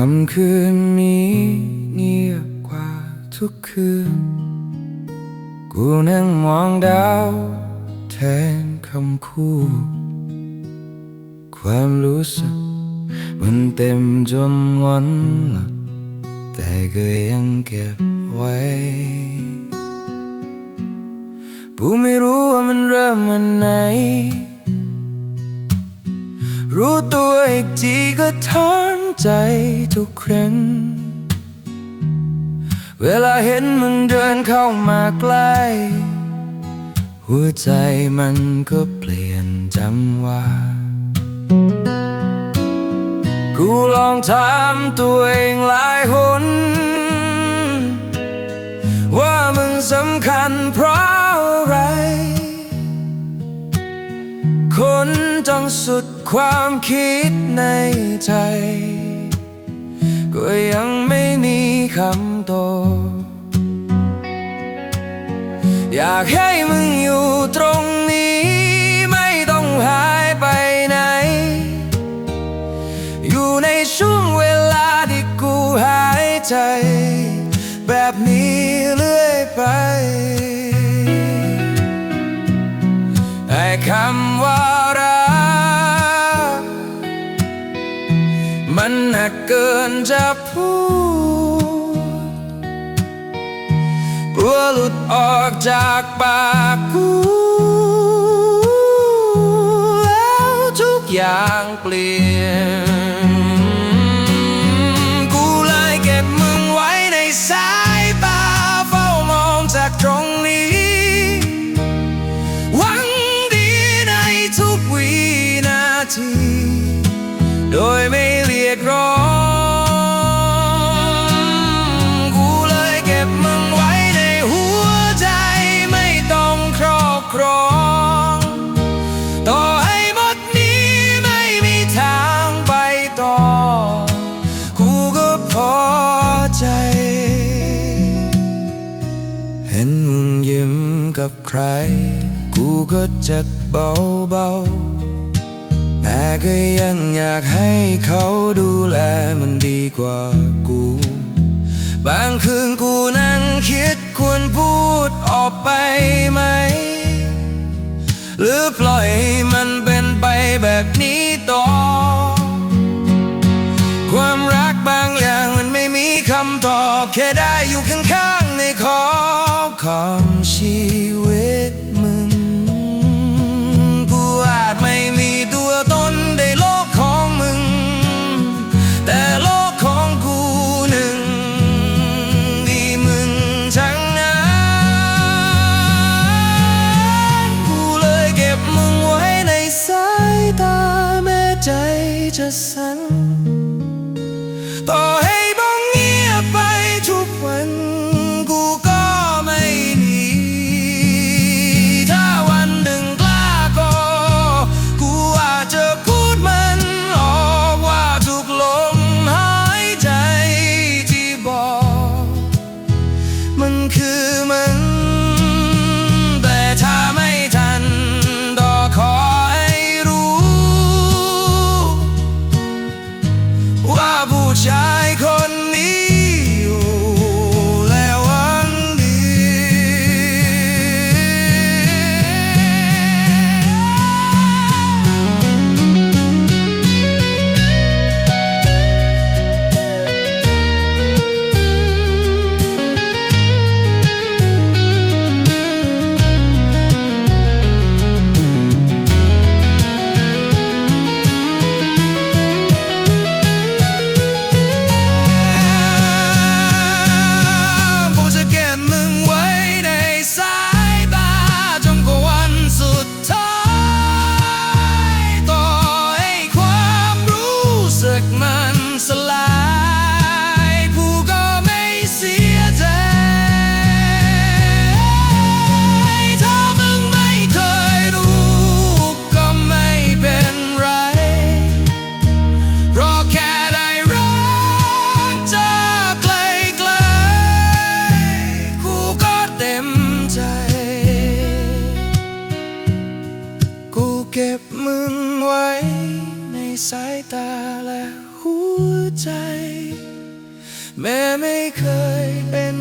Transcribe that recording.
คำคืนนี้เงียบกว่าทุกคืน กูนั่งมองดาวแทนคำคู่ ความรู้สึกมันเต็มจนวันหลับแต่ก็ยังเก็บไว้ปูไม่รู้ว่ามันเริ่มมันไหน รู้ตัวอีกทีก็ถอน ใจทุกครั้ง เวลาเห็นมึงเดินเข้ามาใกล้ หัวใจมันก็เปลี่ยนจำว่า กูลองถามตัวเองหลายหน ว่ามึงสำคัญเพราะอะไร คนจงสุดความคิดในใจ มีคำตอบอยากให้มึงอยู่ตรงนี้ ไม่ต้องหายไปไหน อยู่ในช่วงเวลาที่กูหายใจ แบบนี้เรื่อยไปไอ้คำว่ารักมันหนักเกินจะพูด กลัวหลุด มึงยิ้มกับใคร กูก็จะเบาเบาๆแต่ก็ยังอยากให้เขาดูแลมันดีกว่ากู บางคืนกูนั่งคิดควรพูดออกไปไหม หรือปล่อยมันเป็นไปแบบนี้ต่อ ความรักบางอย่างมันไม่มีคำตอบแค่ได้อยู่ข้าง ชีวิตมึงกูอาจไม่มีตัวตนในโลกของมึง แต่โลกของกูหนึ่งมีมึงทั้งนั้นกูเลยเก็บมึงไว้ในสายตาแม้ใจจะสั่น เก็บมึงไว้ในสายตาและหัวใจ แม้ไม่เคยเป็น